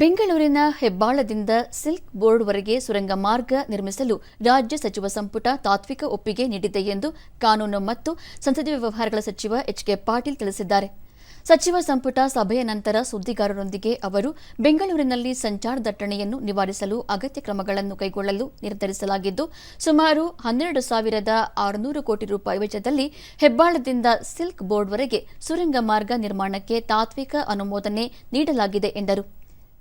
ಬೆಂಗಳೂರಿನ ಹೆಬ್ಬಾಳದಿಂದ ಸಿಲ್ಕ್ ಬೋರ್ಡ್ವರೆಗೆ ಸುರಂಗ ಮಾರ್ಗ ನಿರ್ಮಿಸಲು ರಾಜ್ಯ ಸಚಿವ ಸಂಪುಟ ತಾತ್ವಿಕ ಒಪ್ಪಿಗೆ ನೀಡಿದೆ ಎಂದು ಕಾನೂನು ಮತ್ತು ಸಂಸದೀಯ ವ್ಯವಹಾರಗಳ ಸಚಿವ ಎಚ್ ಕೆ ಪಾಟೀಲ್ ತಿಳಿಸಿದ್ದಾರೆ. ಸಚಿವ ಸಂಪುಟ ಸಭೆಯ ನಂತರ ಸುದ್ದಿಗಾರರೊಂದಿಗೆ ಅವರು ಬೆಂಗಳೂರಿನಲ್ಲಿ ಸಂಚಾರ ದಟ್ಟಣೆಯನ್ನು ನಿವಾರಿಸಲು ಅಗತ್ಯ ಕ್ರಮಗಳನ್ನು ಕೈಗೊಳ್ಳಲು ನಿರ್ಧರಿಸಲಾಗಿದ್ದು, ಸುಮಾರು ಹನ್ನೆರಡು ಸಾವಿರದ ಆರುನೂರು ಕೋಟಿ ರೂಪಾಯಿ ವೆಚ್ಚದಲ್ಲಿ ಹೆಬ್ಬಾಳದಿಂದ ಸಿಲ್ಕ್ ಬೋರ್ಡ್ವರೆಗೆ ಸುರಂಗ ಮಾರ್ಗ ನಿರ್ಮಾಣಕ್ಕೆ ತಾತ್ವಿಕ ಅನುಮೋದನೆ ನೀಡಲಾಗಿದೆ ಎಂದರು.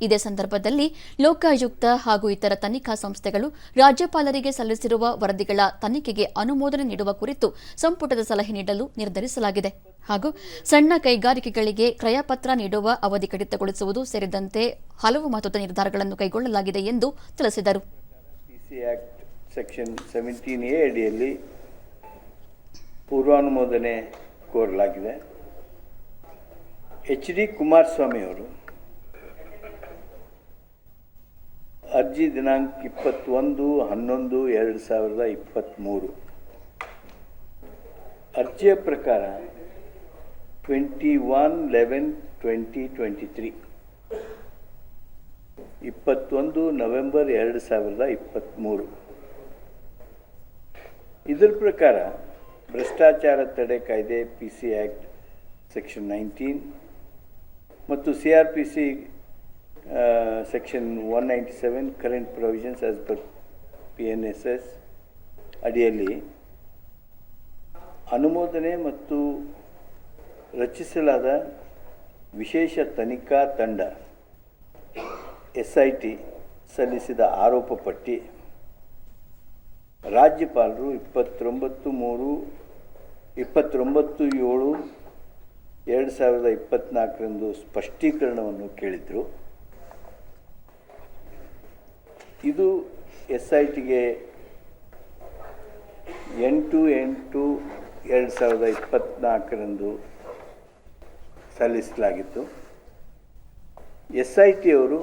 ಇದೇ ಸಂದರ್ಭದಲ್ಲಿ ಲೋಕಾಯುಕ್ತ ಹಾಗೂ ಇತರ ತನಿಖಾ ಸಂಸ್ಥೆಗಳು ರಾಜ್ಯಪಾಲರಿಗೆ ಸಲ್ಲಿಸಿರುವ ವರದಿಗಳ ತನಿಖೆಗೆ ಅನುಮೋದನೆ ನೀಡುವ ಕುರಿತು ಸಂಪುಟದ ಸಲಹೆ ನೀಡಲು ನಿರ್ಧರಿಸಲಾಗಿದೆ. ಹಾಗೂ ಸಣ್ಣ ಕೈಗಾರಿಕೆಗಳಿಗೆ ಕ್ರಯಪತ್ರ ನೀಡುವ ಅವಧಿ ಕಡಿತಗೊಳಿಸುವುದು ಸೇರಿದಂತೆ ಹಲವು ಮಹತ್ವದ ನಿರ್ಧಾರಗಳನ್ನು ಕೈಗೊಳ್ಳಲಾಗಿದೆ ಎಂದು ತಿಳಿಸಿದರು. ಪೂರ್ವಾನುಮೋದನೆ ಕೋರಲಾಗಿದೆ. ಎಚ್ ಡಿ ಕುಮಾರಸ್ವಾಮಿ ಅವರು ಅರ್ಜಿ ದಿನಾಂಕ ಇಪ್ಪತ್ತೊಂದು, ಹನ್ನೊಂದು, ಎರಡು ಸಾವಿರದ ಇಪ್ಪತ್ತ್ಮೂರು ಅರ್ಜಿಯ ಪ್ರಕಾರ twenty one eleven twenty twenty three. ಇಪ್ಪತ್ತೊಂದು ನವೆಂಬರ್ ಎರಡು ಸಾವಿರದ ಇಪ್ಪತ್ತ್ಮೂರು ಇದರ ಪ್ರಕಾರ ಭ್ರಷ್ಟಾಚಾರ ತಡೆ ಕಾಯ್ದೆ, P C act section nineteen ಮತ್ತು C R P C section one ninety seven current provisions as per P N S S ಅಡಿಯಲ್ಲಿ, ಅನುಮೋದನೆ ಮತ್ತು ರಚಿಸಲಾದ ವಿಶೇಷ ತನಿಖಾ ತಂಡ, ಎಸ್ ಐ ಟಿ, ಸಲ್ಲಿಸಿದ ಆರೋಪ ಪಟ್ಟಿ. ರಾಜ್ಯಪಾಲರು ಇಪ್ಪತ್ತೊಂಬತ್ತು ಮೂರು, ಇಪ್ಪತ್ತೊಂಬತ್ತು ಏಳು, ಎರಡು ಸಾವಿರದ ಇಪ್ಪತ್ತ್ನಾಲ್ಕರಂದು ಸ್ಪಷ್ಟೀಕರಣವನ್ನು ಕೇಳಿದರು. ಇದು ಎಸ್ ಐ ಟಿಗೆ ಎಂಟು ಎಂಟು ಎರಡು ಸಾವಿರದ ಇಪ್ಪತ್ತ್ನಾಲ್ಕರಂದು ಸಲ್ಲಿಸಲಾಗಿತ್ತು. ಎಸ್ ಐ ಟಿಯವರು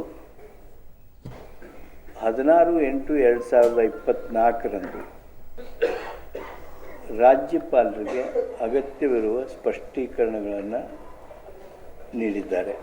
ಹದಿನಾರು ಎಂಟು ಎರಡು ಸಾವಿರದ ಇಪ್ಪತ್ತ್ನಾಲ್ಕರಂದು ರಾಜ್ಯಪಾಲರಿಗೆ ಅಗತ್ಯವಿರುವ ಸ್ಪಷ್ಟೀಕರಣಗಳನ್ನು ನೀಡಿದ್ದಾರೆ.